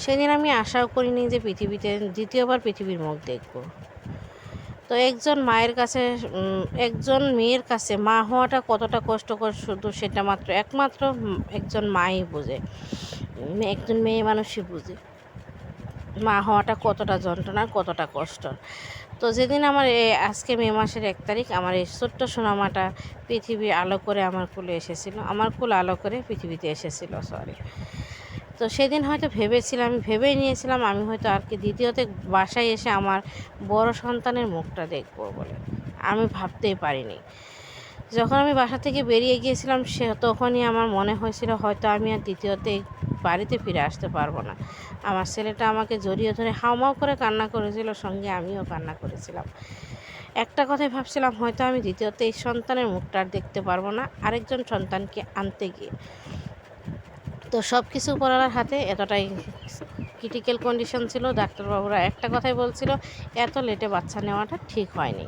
সেদিন আমি আশাও করিনি যে পৃথিবীতে দ্বিতীয়বার পৃথিবীর মুখ দেখব। তো একজন মায়ের কাছে একজন মেয়ের কাছে মা হওয়াটা কতটা কষ্টকর শুধু সেটা মাত্র, একমাত্র একজন মাই বোঝে একজন মেয়ে মানুষই বুঝে মা হওয়াটা কতটা যন্ত্রণার কতটা কষ্ট। তো যেদিন আমার আজকে মে মাসের এক তারিখ, আমার এই ছোট্ট সোনামাটা পৃথিবী আলো করে আমার কুলে এসেছিল, আমার কুল আলো করে পৃথিবীতে এসেছিল সরি তো সেদিন হয়তো ভেবেছিলাম, আমি ভেবেই নিয়েছিলাম আমি হয়তো আর কি দ্বিতীয়তে বাসায় এসে আমার বড় সন্তানের মুখটা দেখব বলে। আমি ভাবতেই পারিনি। যখন আমি বাসা থেকে বেরিয়ে গিয়েছিলাম, সে তখনই আমার মনে হয়েছিল হয়তো আমি আর দ্বিতীয়তে বাড়িতে ফিরে আসতে পারব না। আমার ছেলেটা আমাকে জড়িয়ে ধরে হাউমাউ করে কান্না করেছিল, সঙ্গে আমিও কান্না করেছিলাম। একটা কথাই ভাবছিলাম, হয়তো আমি দ্বিতীয়তে এই সন্তানের মুখটা আর দেখতে পারব না, আরেকজন সন্তানকে আনতে গিয়ে। তো সব কিছু উপরওয়ালার হাতে এতটাই ক্রিটিক্যাল কন্ডিশন ছিল, ডাক্তারবাবুরা একটা কথাই বলছিল, এত লেটে বাচ্চা নেওয়াটা ঠিক হয়নি।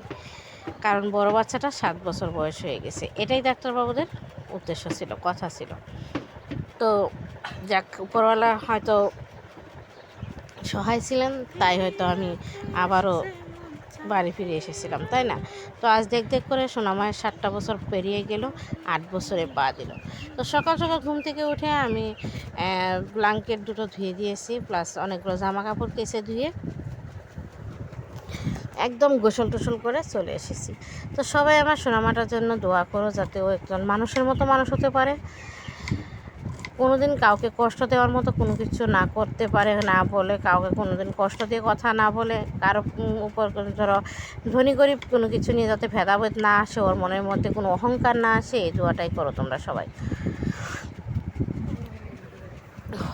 কারণ বড় বাচ্চাটা সাত বছর বয়স হয়ে গেছে। এটাই ডাক্তারবাবুদের উদ্দেশ্য ছিল, কথা ছিল। তো যাক, উপরওয়ালা হয়তো সহায় ছিলেন, তাই হয়তো আমি আবারও বাড়ি ফিরে এসেছিলাম, তাই না? তো আজ দেখ দেখ করে সোনামায়ের সাতটা বছর পেরিয়ে গেল, আট বছরে পা দিল। তো সকাল সকাল ঘুম থেকে উঠে আমি ব্ল্যাঙ্কেট দুটো ধুয়ে দিয়েছি, প্লাস অনেকগুলো জামা কাপড় কেচে ধুয়ে একদম গোসল টোসল করে চলে এসেছি। তো সবাই আমার সোনামাটার জন্য দোয়া করো যাতে ও একজন মানুষের মতো মানুষ হতে পারে। কোনোদিন কাউকে কষ্ট দেওয়ার মতো কোনো কিছু না করতে পারে, না বলে কাউকে কোনো দিন কষ্ট দিয়ে কথা না বলে, কারও উপর কোনো ধরো ধনী গরিব কোনো কিছু নিয়ে যাতে ভেদাভেদ না আসে, ওর মনের মধ্যে কোনো অহংকার না আসে, এই দোয়াটাই করো তোমরা সবাই।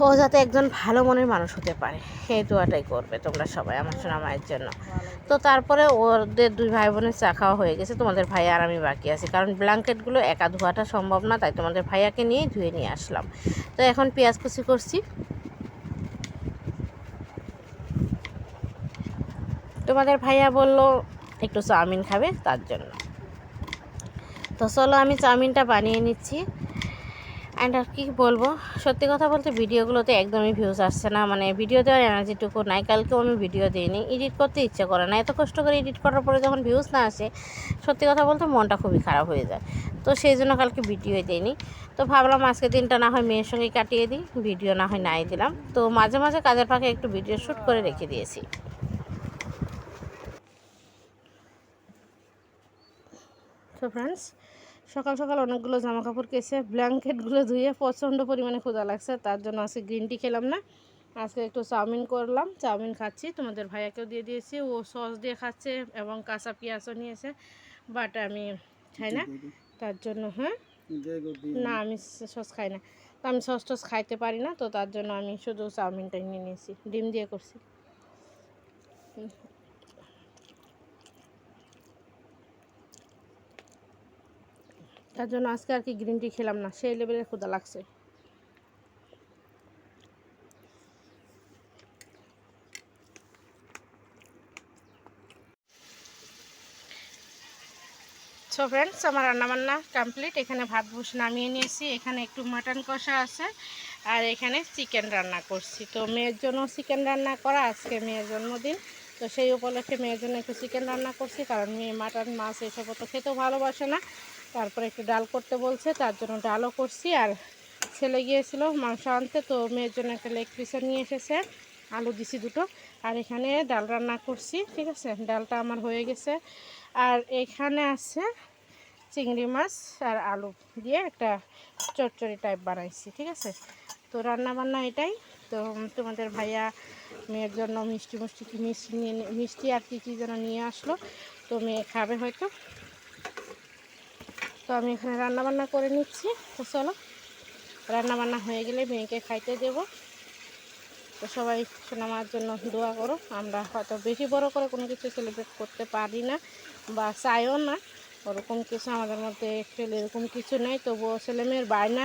ও যাতে একজন ভালো মনের মানুষ হতে পারে। এই দোয়াটাই করবে তোমরা সবাই আমার সোনা মায়ের জন্য। তো তারপরে ওদের দুই ভাই বোনের চা খাওয়া হয়ে গেছে, তোমাদের ভাই আর আমি বাকি আছি। কারণ ব্ল্যাঙ্কেটগুলো একা ধোয়াটা সম্ভব না, তাই তোমাদের ভাইয়াকে নিয়ে ধুয়ে নিয়ে আসলাম। তো এখন পেঁয়াজ কুচি করছি। তোমাদের ভাইয়া বলল, একটু চাউমিন খাবে তার জন্য। তো চলো আমি চাউমিনটা বানিয়ে নিচ্ছি। অ্যান্ড আর কি বলব? সত্যি কথা বলতে ভিডিওগুলোতে একদমই ভিউজ আসছে না। মানে ভিডিও দেওয়ার এনার্জিটুকু নাই। কালকেও আমি ভিডিও দিইনি। এডিট করতে ইচ্ছে করে না। এত কষ্ট করে এডিট করার পরে যখন ভিউজ না আসে, সত্যি কথা বলতে মনটা খুবই খারাপ হয়ে যায়। তো সেই জন্য কালকে ভিডিও দিইনি। তো ভাবলাম আজকে দিনটা না হয় মেয়ের সঙ্গে কাটিয়ে দিই। ভিডিও না হয় নাই দিলাম। তো মাঝে মাঝে কাজের ফাঁকে একটু ভিডিও শ্যুট করে রেখে দিয়েছি। তো ফ্রেন্ডস সকাল সকাল অনেকগুলো জামা কাপড় কেসে ব্ল্যাঙ্কেটগুলো ধুয়ে প্রচণ্ড পরিমাণে ক্ষুধা লাগছে তার জন্য আজকে গ্রিন টি খেলাম না। আজকে একটু চাউমিন করলাম চাউমিন খাচ্ছি তোমাদের ভাইয়াকেও দিয়ে দিয়েছি ও সস দিয়ে খাচ্ছে এবং কাঁচা পেঁয়াজও নিয়েছে বাট আমি খাই না। তার জন্য হ্যাঁ? না আমি সস খাই না। তো আমি সস টস খাইতে পারি না তো তার জন্য আমি শুধু চাউমিনটাই নিয়ে নিয়েছি ডিম দিয়ে করছি। তার জন্য আজকে আর কি গ্রিন টি খেলাম না, সেই লেভেলের ক্ষুধা লাগছে। সো ফ্রেন্ডস আমার রান্নাবান্না কমপ্লিট এখানে ভাত ভুষ নামিয়ে নিয়েছি। এখানে একটু মাটন কষা আছে আর এখানে চিকেন রান্না করছি। তো মেয়ের জন্য চিকেন রান্না করা, আজকে মেয়ের জন্মদিন। তো সেই উপলক্ষে মেয়ের জন্য একটু চিকেন রান্না করছি, কারণ মেয়ে মাটন মাছ এসব তো খেতেও ভালোবাসে না। তারপরে একটু ডাল করতে বলছে, তার জন্য ডালও করছি। আর ছেলে গিয়েছিল মাংস আনতে, তো মেয়ের জন্য একটা লেগ পিসও নিয়ে এসেছে, আলু দিছি দুটো। আর এখানে ডাল রান্না করছি, ঠিক আছে? ডালটা আমার হয়ে গেছে। আর এখানে আছে চিংড়ি মাছ আর আলু দিয়ে একটা চচ্চড়ি টাইপ বানাইছি, ঠিক আছে? তো রান্না বান্না এটাই। তো তোমাদের ভাইয়া মেয়ের জন্য মিষ্টি মিষ্টি মিষ্টি নিয়ে মিষ্টি আর কী কী যেন নিয়ে আসলো, তো মেয়ে খাবে হয়তো। তো আমি এখানে রান্নাবান্না করে নিচ্ছি। তো চলো রান্না বান্না হয়ে গেলে মেয়েকে খাইতে দেব। তো সবাই সোনামার জন্য দোয়া করো। আমরা হয়তো বেশি বড় করে কোনো কিছু সেলিব্রেট করতে পারি না বা চাইও না। ওরকম কিছু আমাদের মধ্যে অ্যাকচুয়ালি এরকম কিছু নেই। তবুও ছেলেমেয়ের বায়না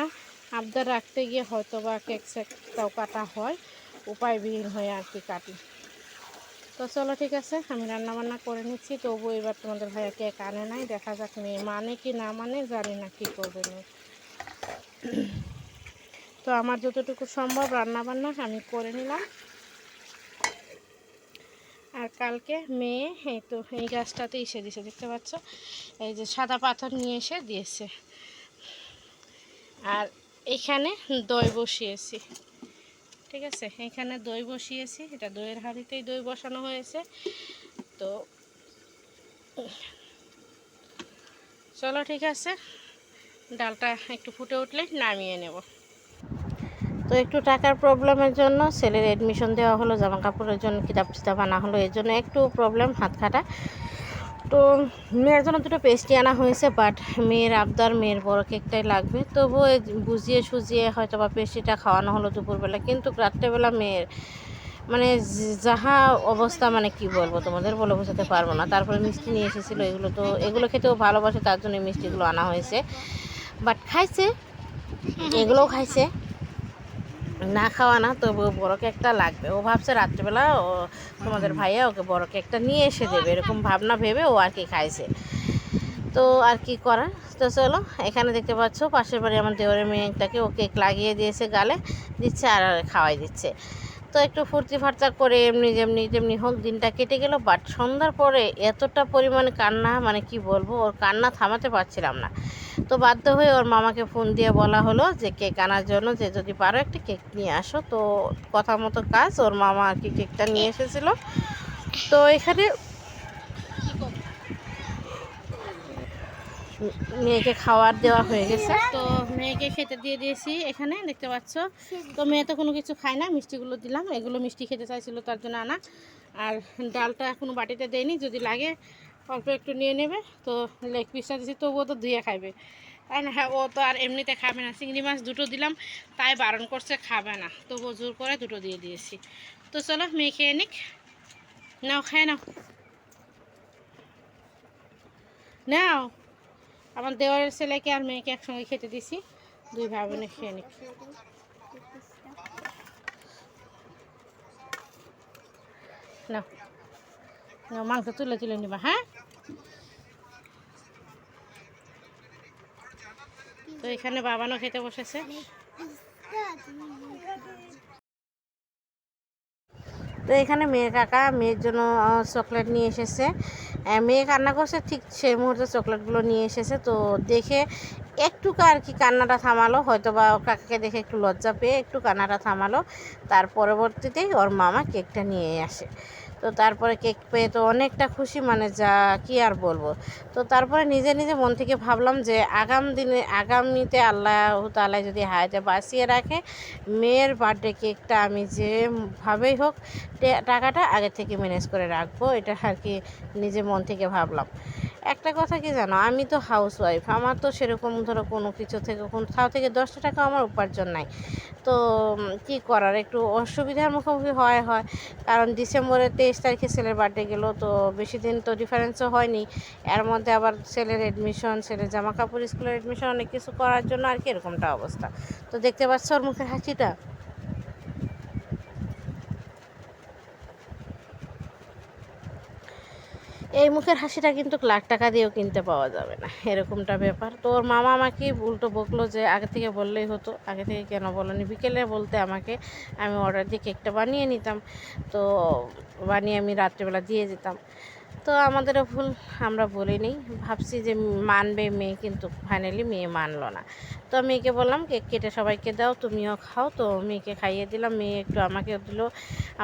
আবদার রাখতে গিয়ে হয়তো বা কেক সেকটাও কাটা হয়। উপায়বিহীন হয়ে আর কি কাটি। তো চলো ঠিক আছে, আমি রান্না বান্না করে নিচ্ছি। তবু এবার তোমাদের ভাইয়া কেক আনে নাই, দেখা যাক মেয়ে মানে কি না মানে জানি না কি করবে মেয়ে। তো আমার যতটুকু সম্ভব রান্না বান্না আমি করে নিলাম। আর কালকে মেয়ে, এই তো এই গাছটাতে এসে দিয়েছে, দেখতে পাচ্ছ? এই যে সাদা পাথর নিয়ে এসে দিয়েছে। আর এখানে দই বসিয়েছি। ঠিক আছে? এখানে দই বসিয়েছি। এটা দইয়ের হাঁড়িতেই দই বসানো হয়েছে। তো, চলো ঠিক আছে। ডালটা একটু ফুটে উঠলে নামিয়ে নেব। তো একটু টাকার প্রবলেমের জন্য ছেলের এডমিশন দেওয়া হলো জামা কাপড়ের জন্য কিতাব চিতাব আনা হলো, এর জন্য একটু প্রবলেম হাত খাটা। তো মেয়ের জন্য দুটো পেস্ট্রি আনা হয়েছে বাট মেয়ের আবদার মেয়ের বড় কেকটাই লাগবে। তবুও বুঝিয়ে সুজিয়ে হয়তো বা পেস্ট্রিটা খাওয়ানো হলো দুপুরবেলা, কিন্তু রাত্রেবেলা মেয়ের মানে যাহা অবস্থা মানে কি বলব তোমাদের বলে বোঝাতে পারব না। তারপরে মিষ্টি নিয়ে এসেছিল এগুলো, তো এগুলো খেতেও ভালোবাসে, তার জন্য মিষ্টিগুলো আনা হয়েছে। বাট খাইছে, এগুলোও খাইছে। না খাওয়া না, তবু বড় কেকটা লাগবে। ও ভাবছে রাত্রিবেলা ও তোমাদের ভাইয়া ওকে বড় কেকটা নিয়ে এসে দেবে, এরকম ভাবনা ভেবে ও আর কি খাইছে। তো আর কি করার? তো চলো, এখানে দেখতে পাচ্ছ, পাশের বাড়ি আমার দেওয়ারের মেয়েটাকে ও কেক লাগিয়ে দিয়েছে গালে, দিচ্ছে আর খাওয়াই দিচ্ছে। তো একটু ফুর্তি ফার্তা করে এমনি যেমনি যেমনি হোক দিনটা কেটে গেল বাট সন্ধ্যার পরে এতটা পরিমাণে কান্না মানে কি বলব, ওর কান্না থামাতে পারছিলাম না। তো বাধ্য হয়ে ওর মামাকে ফোন দিয়ে বলা হলো যে, কেক আনার জন্য যে যদি পারো একটা কেক নিয়ে আসো। তো কথা মতো কাজ, ওর মামা আর কি কেকটা নিয়ে এসেছিল। তো এখানে মেয়েকে খাবার দেওয়া হয়ে গেছে। তো মেয়েকে খেতে দিয়ে দিয়েছি এখানে, দেখতে পাচ্ছ? তো মেয়ে তো কোনো কিছু খায় না, মিষ্টিগুলো দিলাম। এগুলো মিষ্টি খেতে চাইছিল তার জন্য আনা। আর ডালটা এখনও বাটিতে দেয়নি, যদি লাগে অল্প একটু নিয়ে নেবে। তো লেগ পিসটা দিয়েছি, তবুও তো ধুয়ে খাবে না? হ্যাঁ ও তো আর এমনিতে খাবে না। চিংড়ি মাছ দুটো দিলাম, তাই বারণ করছে খাবে না। তবুও জোর করে দুটো দিয়ে দিয়েছি। তো চলো, মেয়ে খেয়ে নিক। নাও, খায় নাও। নাও। আমার দেওয়ারের ছেলেকে আর মেয়েকে একসঙ্গে খেতে দিছি। দুই ভাই বোনে খেয়ে নাও। মাংস তুলে তুলে নিবা হ্যাঁ? তো এখানে বাবানও খেতে বসেছে। তো এখানে মেয়ের কাকা মেয়ের জন্য চকলেট নিয়ে এসেছে। মেয়ে কান্না করছে, ঠিক সেই মুহূর্তে চকলেটগুলো নিয়ে এসেছে। তো দেখে একটু আর কি কান্নাটা থামালো হয়তো বা কাকাকে দেখে একটু লজ্জা পেয়ে একটু কান্নাটা থামালো। তার পরবর্তীতেই ওর মামা কেকটা নিয়ে আসে। তো তারপরে কেক পেয়ে তো অনেকটা খুশি মানে যা কি আর বলব। তো তারপরে নিজে নিজে মন থেকে ভাবলাম যে আগাম দিনে, আগামীতে আল্লাহ তালা যদি হায়াতে বাঁচিয়ে রাখে, মেয়ের বার্থডে কেকটা আমি যেভাবেই হোক টাকাটা আগে থেকে ম্যানেজ করে রাখব, এটা আর কি নিজে মন থেকে ভাবলাম। একটা কথা কি জানো? আমি তো হাউস ওয়াইফ আমার তো সেরকম ধরো কোনো কিছু থেকে কোনো কোথাও থেকে দশটা টাকা আমার উপার্জন নাই। তো কি করার? একটু অসুবিধার মুখোমুখি হয় হয়। কারণ ডিসেম্বরের তেইশ তারিখে ছেলের বার্থডে গেল, তো বেশি দিন তো ডিফারেন্সও হয়নি। এর মধ্যে আবার ছেলের এডমিশন ছেলের জামা কাপড় স্কুলের এডমিশন অনেক কিছু করার জন্য আর কি এরকমটা অবস্থা। তো দেখতে পাচ্ছ ওর মুখের হাসিটা? এই মুখের হাসিটা কিন্তু লাখ টাকা দিয়েও কিনতে পাওয়া যাবে না। এরকমটা ব্যাপার। তো ওর মামা আমাকে উল্টো বকলো যে, আগে থেকে বললেই হতো। আগে থেকে কেন বলনি? বিকেলে বলতে আমাকে, আমি অর্ডার দিয়ে কেকটা বানিয়ে নিতাম। তো বানিয়ে আমি রাত্রিবেলা দিয়ে যেতাম তো আমাদেরও ভুল আমরা বলিনি। ভাবছি যে মানবে মেয়ে, কিন্তু ফাইনালি মেয়ে মানলো না। তো মেয়েকে বললাম, কেক কেটে সবাইকে দাও, তুমিও খাও। তো মেয়েকে খাইয়ে দিলাম। মেয়ে একটু আমাকে দিল,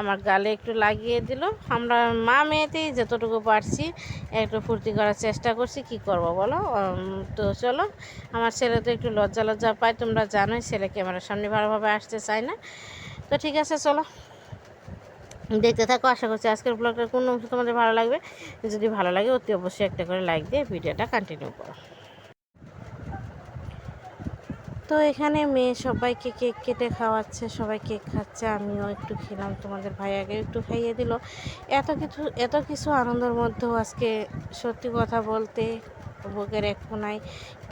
আমার গালে একটু লাগিয়ে দিল। আমরা মা মেয়েতেই যতটুকু পারছি একটু ফুর্তি করার চেষ্টা করছি। কি করব বলো? তো চলো, আমার ছেলে তো একটু লজ্জা লজ্জা পায়। তোমরা জানোই, ছেলে ক্যামেরার সামনে ভালোভাবে আসতে চায় না। তো ঠিক আছে, চলো। দেখতে থাকো, আশা করছি আজকের ব্লগটার কোন অংশ তোমাদের ভালো লাগবে। যদি ভালো লাগে, অতি অবশ্যই একটা করে লাইক দিয়ে ভিডিওটা কন্টিনিউ করো। তো এখানে মেয়ে সবাইকে কেক কেটে খাওয়াচ্ছে, সবাই কেক খাচ্ছে, আমিও একটু খেলাম, তোমাদের ভাইয়াকে একটু খাইয়ে দিল। এত কিছু এত কিছু আনন্দের মধ্যেও আজকে সত্যি কথা বলতে বুকের এক কোনায়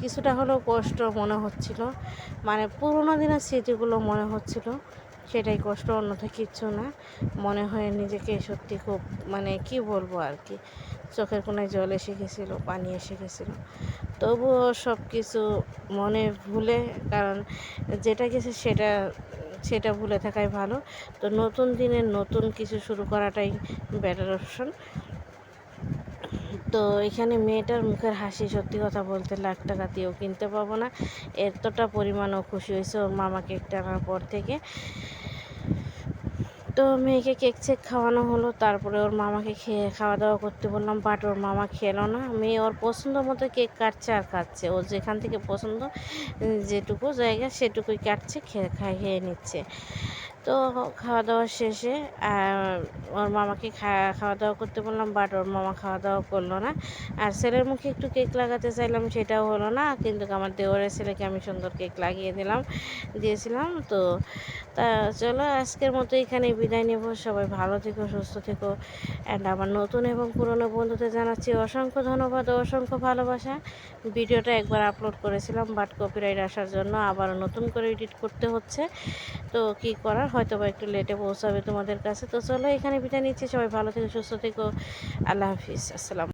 কিছুটা হলেও কষ্ট মনে হচ্ছিল মানে পুরোনো দিনের স্মৃতিগুলো মনে হচ্ছিল। সেটাই কষ্ট অন্যথা কিচ্ছু না। মনে হয় নিজেকে সত্যি খুব মানে কি বলব আর কি, চোখের কোনায় জল এসে গেছিল, পানি এসে গেছিল। তবুও সব কিছু মনে ভুলে, কারণ যেটা গেছে সেটা সেটা ভুলে থাকাই ভালো। তো নতুন দিনে নতুন কিছু শুরু করাটাই বেটার অপশন তো এখানে মেয়েটার মুখের হাসি সত্যি কথা বলতে লাখ টাকা দিয়েও কিনতে পাবো না। এতটা পরিমাণও খুশি হয়েছে ওর মামা কেকটা আনার পর থেকে। তো মেয়েকে কেক চেক খাওয়ানো হলো, তারপরে ওর মামাকে খেয়ে খাওয়া দাওয়া করতে বললাম, বাট ওর মামা খেলো না। মেয়ে ওর পছন্দ মতো কেক কাটছে আর খাচ্ছে। ও যেখান থেকে পছন্দ, যেটুকু জায়গা সেটুকুই কাটছে খেয়ে খেয়ে নিচ্ছে। তো খাওয়া দাওয়া শেষে ওর মামাকে খাওয়া দাওয়া করতে বললাম বাট ওর মামা খাওয়া দাওয়া করল না। আর ছেলের মুখে একটু কেক লাগাতে চাইলাম, সেটাও হলো না। কিন্তু আমার দেওরের ছেলেকে আমি সুন্দর কেক লাগিয়ে দিলাম, দিয়েছিলাম। তো তা চলো, আজকের মতো এখানে বিদায় নেব। সবাই ভালো থেকো, সুস্থ থেকো। অ্যান্ড আমার নতুন এবং পুরনো বন্ধুদের জানাচ্ছি অসংখ্য ধন্যবাদ ও অসংখ্য ভালোবাসা। ভিডিওটা একবার আপলোড করেছিলাম বাট কপিরাইট আসার জন্য আবার নতুন করে এডিট করতে হচ্ছে। তো কি করার? হয়তো বা একটু লেটে পৌঁছাবে তোমাদের কাছে। তো চলো এখানে বিদায় নিচ্ছি। সবাই ভালো থেকো, সুস্থ থেকো। আল্লাহ হাফিজ। আসসালাম